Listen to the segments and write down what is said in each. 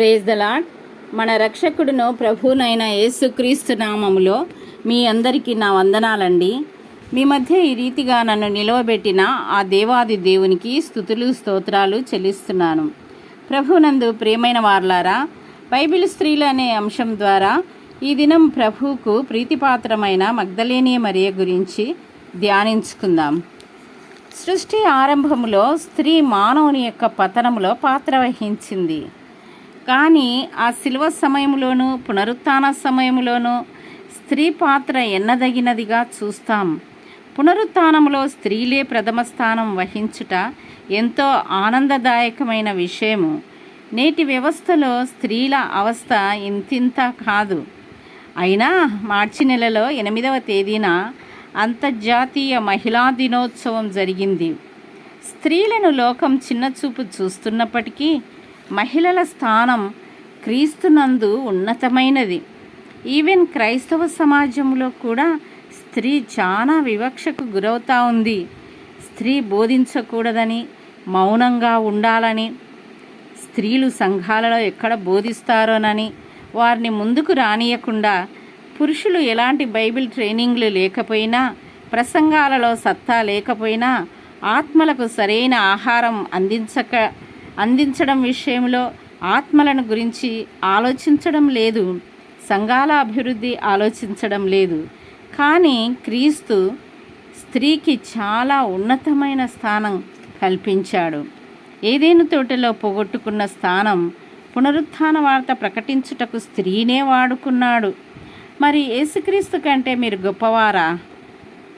Praise the lord మన రక్షకుడును ప్రభునైన యేసుక్రీస్తు నామములో మీ అందరికీ నా వందనాలండి. మీ మధ్య ఈ రీతిగా నన్ను నిలవబెట్టిన ఆ దేవాది దేవునికి స్థుతులు స్తోత్రాలు చెల్లిస్తున్నాను. ప్రభునందు ప్రియమైన వార్లారా బైబిల్ స్త్రీలు అనే అంశం ద్వారా ఈ దినం ప్రభువుకు ప్రీతిపాత్రమైన మగ్ధలేని మరియ గురించి ధ్యానించుకుందాం. సృష్టి ఆరంభములో స్త్రీ మానవుని యొక్క పతనములో పాత్ర వహించింది. కానీ ఆ శిలువ సమయంలోనూ పునరుత్థాన సమయంలోనూ స్త్రీ పాత్ర ఎన్నదగినదిగా చూస్తాం. పునరుత్థానంలో స్త్రీలే ప్రథమ స్థానం వహించుట ఎంతో ఆనందదాయకమైన విషయము. నేటి వ్యవస్థలో స్త్రీల అవస్థ ఇంతింత కాదు. అయినా మార్చి నెలలో ఎనిమిదవ తేదీన అంతర్జాతీయ మహిళా దినోత్సవం జరిగింది. స్త్రీలను లోకం చిన్నచూపు చూస్తున్నప్పటికీ మహిళల స్థానం క్రీస్తునందు ఉన్నతమైనది. ఈవెన్ క్రైస్తవ సమాజంలో కూడా స్త్రీ చాలా వివక్షకు గురవుతూ ఉంది. స్త్రీ బోధించకూడదని మౌనంగా ఉండాలని స్త్రీలు సంఘాలలో ఎక్కడ బోధిస్తారోనని వారిని ముందుకు రానియకుండా పురుషులు ఎలాంటి బైబిల్ ట్రైనింగ్లు లేకపోయినా ప్రసంగాలలో సత్తా లేకపోయినా ఆత్మలకు సరైన ఆహారం అందించక అందించడం విషయంలో ఆత్మలను గురించి ఆలోచించడం లేదు. సంఘాల అభివృద్ధి ఆలోచించడం లేదు. కానీ క్రీస్తు స్త్రీకి చాలా ఉన్నతమైన స్థానం కల్పించాడు. ఏదేను తోటలో పోగొట్టుకున్న స్థానం పునరుత్థాన వార్త ప్రకటించుటకు స్త్రీనే వాడుకున్నాడు. మరి యేసుక్రీస్తు కంటే మీరు గొప్పవారా?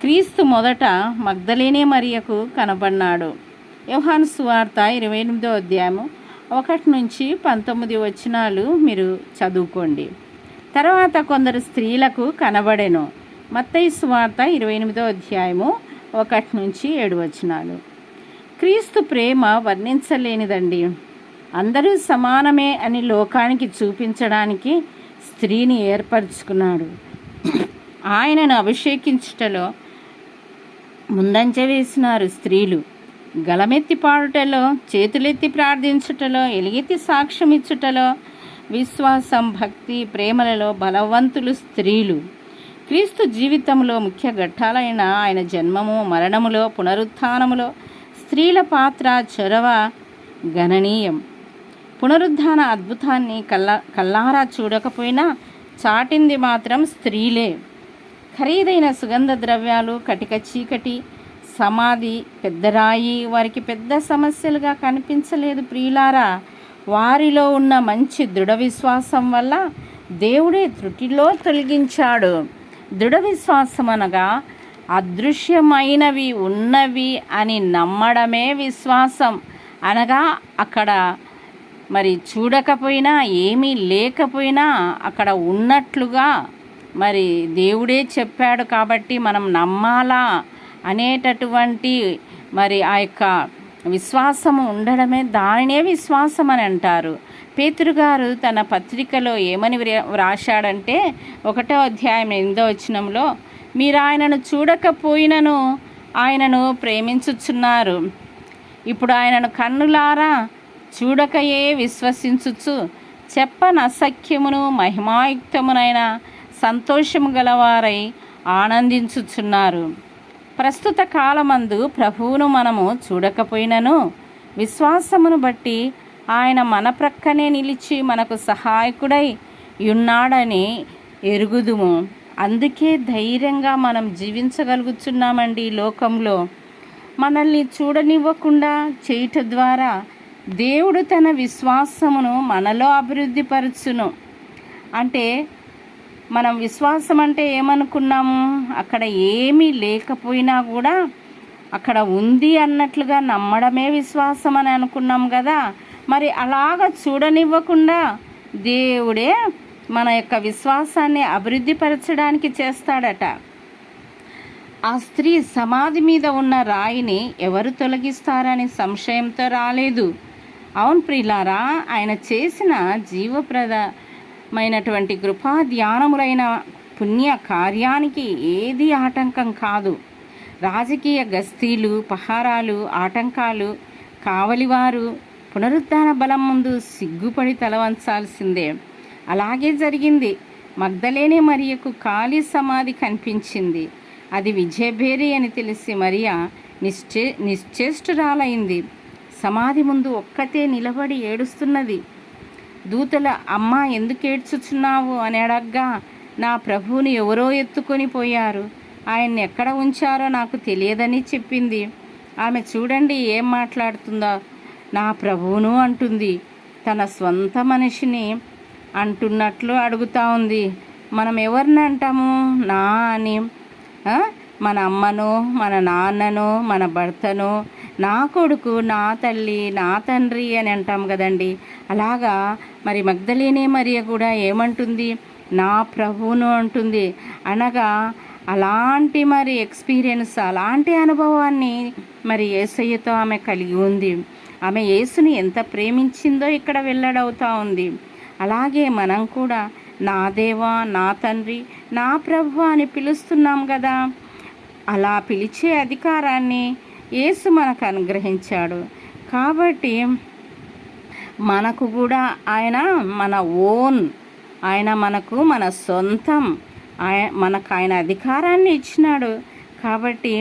క్రీస్తు మొదట మగ్ధలేనే మరియకు కనబడినాడు యోహాను సువార్త ఇరవై ఎనిమిదో అధ్యాయము ఒకటి నుంచి పంతొమ్మిది వచనాలు మీరు చదువుకోండి. తర్వాత కొందరు స్త్రీలకు కనబడెను. మత్తయి సువార్త ఇరవై ఎనిమిదో అధ్యాయము ఒకటి నుంచి ఏడు వచనాలు. క్రీస్తు ప్రేమ వర్ణించలేనిదండి. అందరూ సమానమే అని లోకానికి చూపించడానికి స్త్రీని ఏర్పరచుకున్నాడు. ఆయనను అభిషేకించుటలో ముందంజ వేసినారు స్త్రీలు. గలమెత్తి పాడుటలో చేతులెత్తి ప్రార్థించుటలో ఎలుగెత్తి సాక్ష్యం ఇచ్చుటలో విశ్వాసం భక్తి ప్రేమలలో బలవంతులు స్త్రీలు. క్రీస్తు జీవితంలో ముఖ్య ఘట్టాలైన ఆయన జన్మము మరణములో పునరుత్నములో స్త్రీల పాత్ర చొరవ గణనీయం. పునరుద్ధాన అద్భుతాన్ని కల్లా కల్లారా చూడకపోయినా చాటింది మాత్రం స్త్రీలే. ఖరీదైన సుగంధ ద్రవ్యాలు కటిక చీకటి సమాధి పెద్దరాయి వారికి పెద్ద సమస్యలుగా కనిపించలేదు ప్రియులారా. వారిలో ఉన్న మంచి దృఢ విశ్వాసం వల్ల దేవుడే త్రుటిలో తొలగించాడు. దృఢ విశ్వాసం అనగా అదృశ్యమైనవి ఉన్నవి అని నమ్మడమే విశ్వాసం. అనగా అక్కడ మరి చూడకపోయినా ఏమీ లేకపోయినా అక్కడ ఉన్నట్లుగా మరి దేవుడే చెప్పాడు కాబట్టి మనం నమ్మాలా? అనేటటువంటి మరి ఆ యొక్క విశ్వాసము ఉండడమే దానినే విశ్వాసం అని అంటారు. పేతురుగారు తన పత్రికలో ఏమని వ్రా- వ్రాశాడంటే ఒకటో అధ్యాయం ఎనిమిదో వచనంలో మీరు ఆయనను చూడకపోయినను ఆయనను ప్రేమించుచున్నారు. ఇప్పుడు ఆయనను కన్నులారా చూడకయే విశ్వసించుచు. చెప్పనసఖ్యమును మహిమాయుక్తమునైన సంతోషము గలవారై ఆనందించుచున్నారు. ప్రస్తుత కాలమందు ప్రభువును మనము చూడకపోయినను. విశ్వాసమును బట్టి ఆయన మన ప్రక్కనే నిలిచి మనకు సహాయకుడై ఉన్నాడని ఎరుగుదుము. అందుకే ధైర్యంగా మనం జీవించగలుగుతున్నామండి ఈ లోకంలో. మనల్ని చూడనివ్వకుండా చేయుట ద్వారా దేవుడు తన విశ్వాసమును మనలో అభివృద్ధిపరచును. అంటే మనం విశ్వాసం అంటే ఏమనుకున్నాము అక్కడ ఏమీ లేకపోయినా కూడా అక్కడ ఉంది అన్నట్లుగా నమ్మడమే విశ్వాసం అని అనుకున్నాం కదా. మరి అలాగ చూడనివ్వకుండా దేవుడే మన యొక్క విశ్వాసాన్ని అభివృద్ధిపరచడానికి చేస్తాడట. ఆ స్త్రీ సమాధి మీద ఉన్న రాయిని ఎవరు తొలగిస్తారని సంశయంతో రాలేదు. అవును ప్రిలారా ఆయన చేసిన మైనటువంటి కృపా ధ్యానములైన పుణ్య కార్యానికి ఏది ఆటంకం కాదు. రాజకీయ గస్తీలు పహారాలు ఆటంకాలు కావలివారు పునరుద్ధాన బలం ముందు సిగ్గుపడి తలవంచాల్సిందే. అలాగే జరిగింది. మగ్ధలేనే మరియకు ఖాళీ సమాధి కనిపించింది. అది విజయభేరి అని తెలిసి మరియా నిశ్చే నిశ్చేష్టురాలైంది. సమాధి ముందు ఒక్కతే నిలబడి ఏడుస్తున్నది. దూతల అమ్మ ఎందుకు ఏడ్చుచున్నావు? అని అడగ్గా నా ప్రభువుని ఎవరో ఎత్తుకొని పోయారు. ఆయన్ని ఎక్కడ ఉంచారో నాకు తెలియదని చెప్పింది. ఆమె చూడండి ఏం మాట్లాడుతుందో. నా ప్రభువును అంటుంది. తన స్వంత మనిషిని అంటున్నట్లు అడుగుతా ఉంది. మనం ఎవరిని అంటాము? నా అని. మన అమ్మను మన నాన్నను మన భర్తను నా కొడుకు నా తల్లి నా తండ్రి అని అంటాం కదండి. అలాగా మరి మగ్ధలేనే మరియ కూడా ఏమంటుంది? నా ప్రభువును అంటుంది. అనగా అలాంటి మరి ఎక్స్పీరియన్స్ అలాంటి అనుభవాన్ని మరి ఏసయ్యతో ఆమె కలిగి ఉంది. ఆమె యేసుని ఎంత ప్రేమించిందో ఇక్కడ వెల్లడవుతా ఉంది. అలాగే మనం కూడా నా దేవా నా తండ్రి నా ప్రభు అని పిలుస్తున్నాం కదా. అలా పిలిచే అధికారాన్ని యేసు మనకు అనుగ్రహించాడు. కాబట్టి మనకు కూడా ఆయన మన ఓన్ ఆయన మనకు మన సొంతం ఆయ మనకు ఆయన అధికారాన్ని ఇచ్చినాడు. కాబట్టి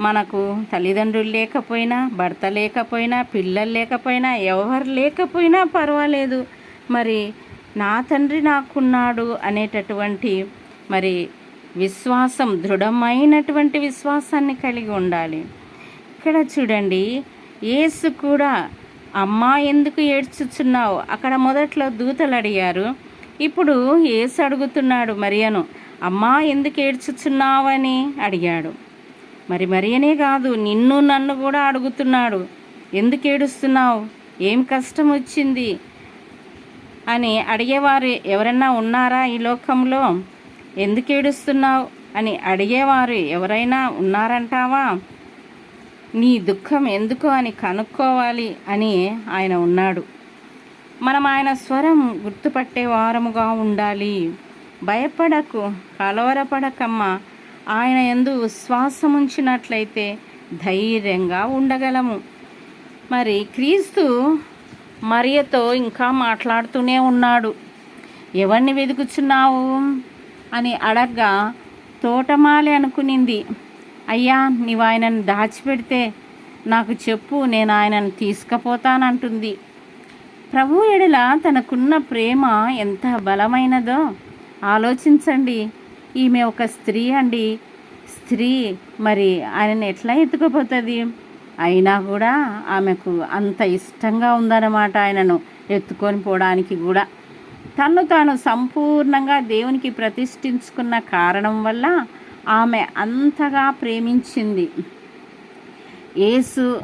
మనకు తల్లిదండ్రులు లేకపోయినా భర్త లేకపోయినా పిల్లలు లేకపోయినా ఎవరు లేకపోయినా పర్వాలేదు. మరి నా తండ్రి నాకున్నాడు అనేటటువంటి మరి విశ్వాసం దృఢమైనటువంటి విశ్వాసాన్ని కలిగి ఉండాలి. ఇక్కడ చూడండి యేసు కూడా అమ్మా ఎందుకు ఏడ్చుచున్నావు? అక్కడ మొదట్లో దూతలు అడిగారు. ఇప్పుడు యేసు అడుగుతున్నాడు మరియను అమ్మా ఎందుకు ఏడ్చుచున్నావని? అడిగాడు. మరి మరియనే కాదు నిన్ను నన్ను కూడా అడుగుతున్నాడు. ఎందుకు ఏడుస్తున్నావు? ఏం కష్టం వచ్చింది? అని అడిగేవారు ఎవరైనా ఉన్నారా ఈ లోకంలో? ఎందుకు ఏడుస్తున్నావు? అని అడిగేవారు ఎవరైనా ఉన్నారంటావా? నీ దుఃఖం ఎందుకు అని కనుక్కోవాలి అని ఆయన ఉన్నాడు. మనం ఆయన స్వరం గుర్తుపట్టే వారముగా ఉండాలి. భయపడకు కలవరపడకమ్మా. ఆయన ఎందు విశ్వాసం ఉంచినట్లయితే ధైర్యంగా ఉండగలము. మరి క్రీస్తు మరియతో ఇంకా మాట్లాడుతూనే ఉన్నాడు. ఎవరిని వెతుకుచున్నావు అని అడగ్గా తోటమాలి అనుకునింది. అయ్యా నీవు ఆయనను దాచిపెడితే నాకు చెప్పు నేను ఆయనను తీసుకుపోతానంటుంది. ప్రభు ఎడల తనకున్న ప్రేమ ఎంత బలమైనదో ఆలోచించండి. ఈమె ఒక స్త్రీ అండి. స్త్రీ మరి ఆయనను ఎట్లా ఎత్తుకుపోతుంది? అయినా కూడా ఆమెకు అంత ఇష్టంగా ఉందన్నమాట ఆయనను ఎత్తుకొని పోవడానికి కూడా. తను తాను సంపూర్ణంగా దేవునికి ప్రతిష్ఠించుకున్న కారణం వల్ల ఆమె అంతగా ప్రేమించింది. యేసు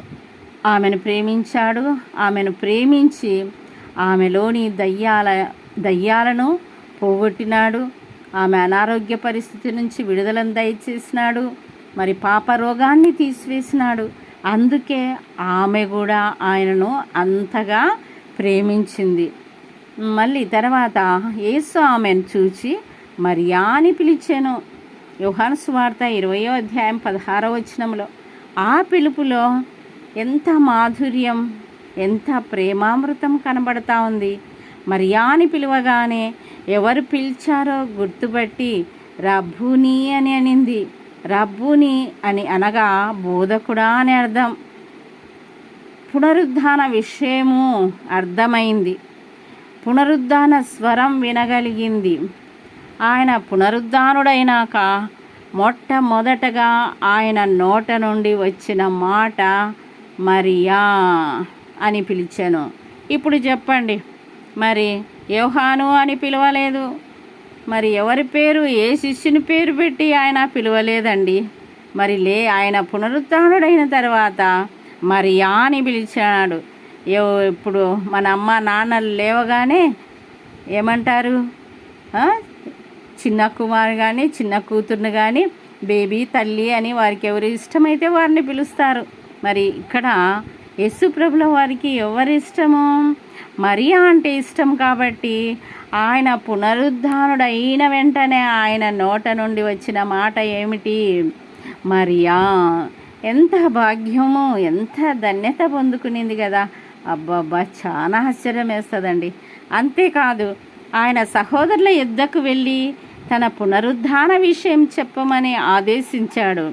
ఆమెను ప్రేమించాడు. ఆమెను ప్రేమించి ఆమెలోని దయ్యాల దయ్యాలను పోగొట్టినాడు. ఆమె అనారోగ్య పరిస్థితి నుంచి విడుదలను దయచేసినాడు. మరి పాప రోగాన్ని తీసివేసినాడు. అందుకే ఆమె కూడా ఆయనను అంతగా ప్రేమించింది. మళ్ళీ తర్వాత యేసు ఆమెను చూచి మరియా అని పిలిచాను. యుహాను స్వార్త ఇరవయో అధ్యాయం పదహారో వచనంలో ఆ పిలుపులో ఎంత మాధుర్యం ఎంత ప్రేమామృతం కనబడతా ఉంది. మర్యాని పిలువగానే ఎవరు పిలిచారో గుర్తుపట్టి రబ్బుని అని అనింది. రబ్బుని అని అనగా బోధకుడా అని అర్థం. పునరుద్ధాన విషయము అర్థమైంది. పునరుద్ధాన స్వరం వినగలిగింది. ఆయన పునరుద్ధానుడైనాక మొట్టమొదటగా ఆయన నోట నుండి వచ్చిన మాట మరియా అని పిలిచాను. ఇప్పుడు చెప్పండి మరి యోహాను అని పిలవలేదు? మరి ఎవరి పేరు? ఏ శిష్యుని పేరు పెట్టి ఆయన పిలవలేదండి? మరి లే ఆయన పునరుద్ధానుడైన తర్వాత మరియా అని పిలిచాడు. ఇప్పుడు మన అమ్మ నాన్నలు లేవగానే ఏమంటారు? చిన్న కుమారు కానీ చిన్న కూతుర్ని కానీ బేబీ తల్లి అని వారికి ఎవరు ఇష్టమైతే వారిని పిలుస్తారు. మరి ఇక్కడ యస్సు ప్రభుల వారికి ఎవరి ఇష్టము? మరియా అంటే ఇష్టం కాబట్టి ఆయన పునరుద్ధానుడైన వెంటనే ఆయన నోట నుండి వచ్చిన మాట ఏమిటి? మరియా ఎంత భాగ్యము ఎంత ధన్యత పొందుకునింది కదా. అబ్బబ్బా చాలా ఆశ్చర్యం వేస్తుందండి. అంతేకాదు ఆయన సహోదరుల యుద్ధకు వెళ్ళి తన పునరుద్ధాన విషయం చెప్పమని ఆదేశించాడు.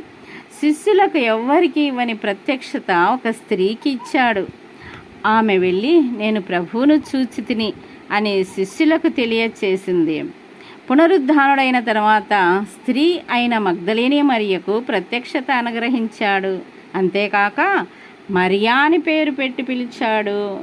శిష్యులకు ఎవ్వరికి ఇవ్వని ప్రత్యక్షత ఒక స్త్రీకి ఇచ్చాడు. ఆమె వెళ్ళి నేను ప్రభువును చూచి తిని అని శిష్యులకు తెలియచేసింది. పునరుద్ధానుడైన తర్వాత స్త్రీ అయిన మగ్ధలేని మరియకు ప్రత్యక్షత అనుగ్రహించాడు. అంతేకాక మరియా అని పేరు పెట్టి పిలిచాడు.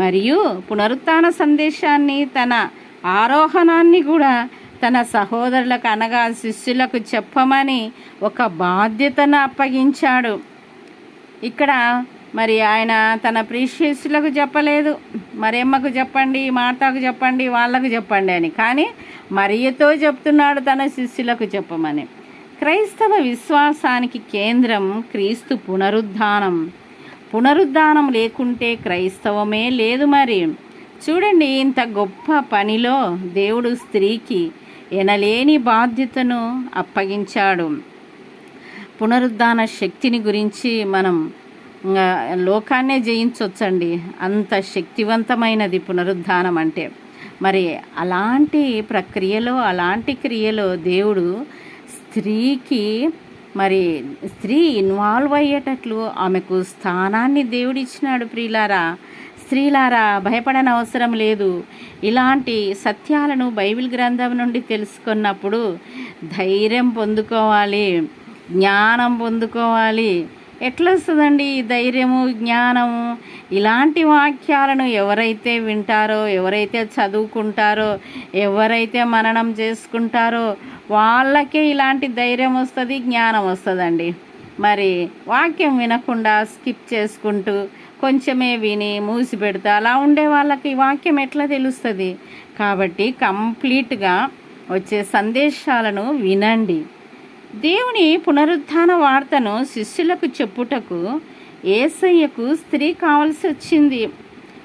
మరియు పునరుత్థాన సందేశాన్ని తన ఆరోహణాన్ని కూడా తన సహోదరులకు అనగా శిష్యులకు చెప్పమని ఒక బాధ్యతను అప్పగించాడు. ఇక్కడ మరి ఆయన తన ప్రీషియస్లకు చెప్పలేదు. మరెమ్మకు చెప్పండి మార్తాకు చెప్పండి వాళ్ళకు చెప్పండి అని. కానీ మరియతో చెప్తున్నాడు తన శిష్యులకు చెప్పమని. క్రైస్తవ విశ్వాసానికి కేంద్రం క్రీస్తు పునరుద్ధానం. పునరుద్ధానం లేకుంటే క్రైస్తవమే లేదు మరి. చూడండి ఇంత గొప్ప పనిలో దేవుడు స్త్రీకి ఎనలేని బాధ్యతను అప్పగించాడు. పునరుద్ధాన శక్తిని గురించి మనం లోకాన్నే జయించవచ్చండి అంత శక్తివంతమైనది పునరుద్ధానం అంటే. మరి అలాంటి ప్రక్రియలో అలాంటి క్రియలో దేవుడు స్త్రీకి మరి స్త్రీ ఇన్వాల్వ్ అయ్యేటట్లు ఆమెకు స్థానాన్ని దేవుడిచ్చినాడు ప్రియులారా. స్త్రీలారా భయపడని అవసరం లేదు. ఇలాంటి సత్యాలను బైబిల్ గ్రంథం నుండి తెలుసుకున్నప్పుడు ధైర్యం పొందుకోవాలి జ్ఞానం పొందుకోవాలి. ఎట్లా వస్తుందండి ఈ ధైర్యము జ్ఞానము? ఇలాంటి వాక్యాలను ఎవరైతే వింటారో ఎవరైతే చదువుకుంటారో ఎవరైతే మననం చేసుకుంటారో వాళ్ళకే ఇలాంటి ధైర్యం వస్తుంది జ్ఞానం వస్తుందండి. మరి వాక్యం వినకుండా స్కిప్ చేసుకుంటూ కొంచెమే విని మూసి పెడతా అలా ఉండే వాళ్ళకి వాక్యం ఎట్లా తెలుస్తుంది? కాబట్టి కంప్లీట్గా వచ్చే సందేశాలను వినండి. దేవుని పునరుద్ధాన వార్తను శిష్యులకు చెప్పుటకు ఏసయ్యకు స్త్రీ కావలసి వచ్చింది.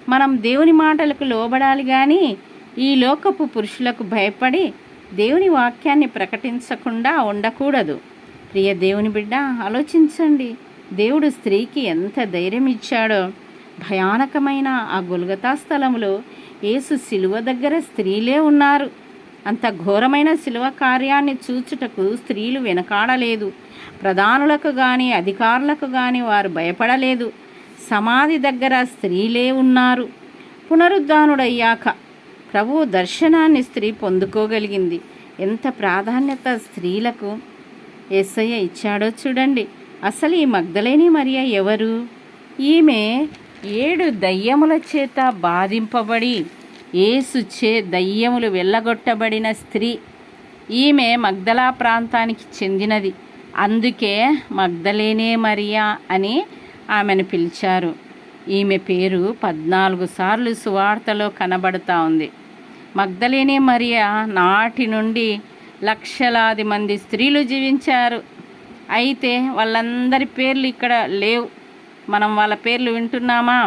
మనం దేవుని మాటలకు లోబడాలి కానీ ఈ లోకపు పురుషులకు భయపడి దేవుని వాక్యాన్ని ప్రకటించకుండా ఉండకూడదు. ప్రియ దేవుని బిడ్డ ఆలోచించండి. దేవుడు స్త్రీకి ఎంత ధైర్యం ఇచ్చాడో. భయానకమైన ఆ గుల్గతా స్థలంలో యేసు శిలువ దగ్గర స్త్రీలే ఉన్నారు. అంత ఘోరమైన శిలువ కార్యాన్ని చూచుటకు స్త్రీలు వెనకాడలేదు. ప్రధానులకు కానీ అధికారులకు కానీ వారు భయపడలేదు. సమాధి దగ్గర స్త్రీలే ఉన్నారు. పునరుద్ధానుడయ్యాక ప్రభు దర్శనాన్ని స్త్రీ పొందుకోగలిగింది. ఎంత ప్రాధాన్యత స్త్రీలకు. ఎస్ఐ ఇచ్చాడో చూడండి. అసలు ఈ మగ్ధలేని మరియ ఎవరు? ఈమె ఏడు దయ్యముల చేత బాధింపబడి ఏసు చే దయ్యములు వెళ్ళగొట్టబడిన స్త్రీ. ఈమె మగ్ధలా ప్రాంతానికి చెందినది. అందుకే మగ్ధలేనే మరియా అని ఆమెను పిలిచారు. ఈమె పేరు పద్నాలుగు సార్లు సువార్తలో కనబడుతూ ఉంది. మగ్ధలేనే మరియా నాటి నుండి లక్షలాది మంది స్త్రీలు జీవించారు. అయితే వాళ్ళందరి పేర్లు ఇక్కడ లేవు. మనం వాళ్ళ పేర్లు వింటున్నామా?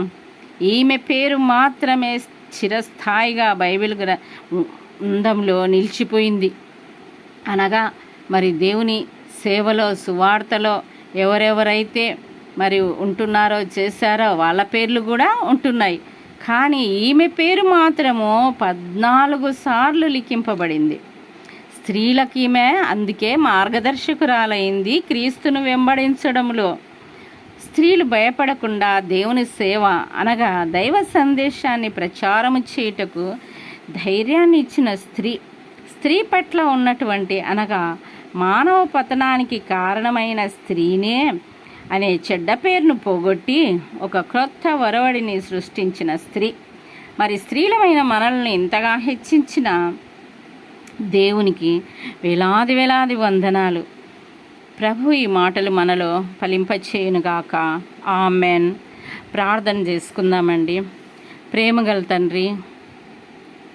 ఈమె పేరు మాత్రమే చిరస్థాయిగా బైబిల్ గ్రంథంలో నిలిచిపోయింది. అనగా మరి దేవుని సేవలో సువార్తలో ఎవరెవరైతే మరి ఉంటున్నారో చేశారో వాళ్ళ పేర్లు కూడా ఉంటున్నాయి. కానీ ఈమె పేరు మాత్రము పద్నాలుగు సార్లు లిఖింపబడింది. స్త్రీలకిమే అందుకే మార్గదర్శకురాలైంది క్రీస్తును వెంబడించడంలో. స్త్రీలు భయపడకుండా దేవుని సేవ అనగా దైవ సందేశాన్ని ప్రచారము చేయుటకు ధైర్యాన్ని ఇచ్చిన స్త్రీ. స్త్రీ పట్ల ఉన్నటువంటి అనగా మానవ పతనానికి కారణమైన స్త్రీనే అనే చెడ్డ పేరును పోగొట్టి ఒక క్రొత్త వరవడిని సృష్టించిన స్త్రీ. మరి స్త్రీలమైన మనల్ని ఇంతగా హెచ్చించిన దేవునికి వేలాది వేలాది వందనాలు. ప్రభు ఈ మాటలు మనలో ఫలింపచేయునుగాక. ఆమెన్. ప్రార్థన చేసుకుందామండి. ప్రేమగల తండ్రి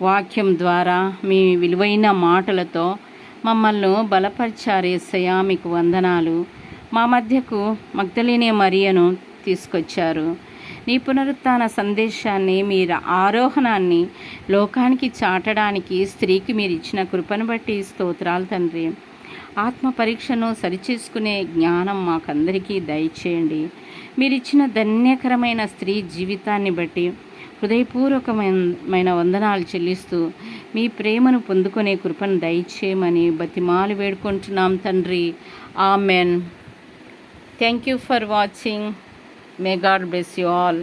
వాక్యం ద్వారా మీ విలువైన మాటలతో మమ్మల్ని బలపరిచారేసయా మీకు వందనాలు. మా మధ్యకు మగ్ధలేనే మరియను తీసుకొచ్చారు. నీ పునరుత్థాన సందేశాన్ని మీ ఆరోహణాన్ని లోకానికి చాటడానికి స్త్రీకి మీరు ఇచ్చిన కృపను బట్టి స్తోత్రాలు తండ్రి. ఆత్మ పరీక్షను సరిచేసుకునే జ్ఞానం మాకందరికీ దయచేయండి. మీరిచ్చిన ధన్యకరమైన స్త్రీ జీవితాన్ని బట్టి హృదయపూర్వకమైన వందనాలు చెల్లిస్తూ మీ ప్రేమను పొందుకునే కృపను దయచేయమని బతిమాలు వేడుకుంటున్నాం తండ్రి. Amen. Thank you for watching. May God bless you all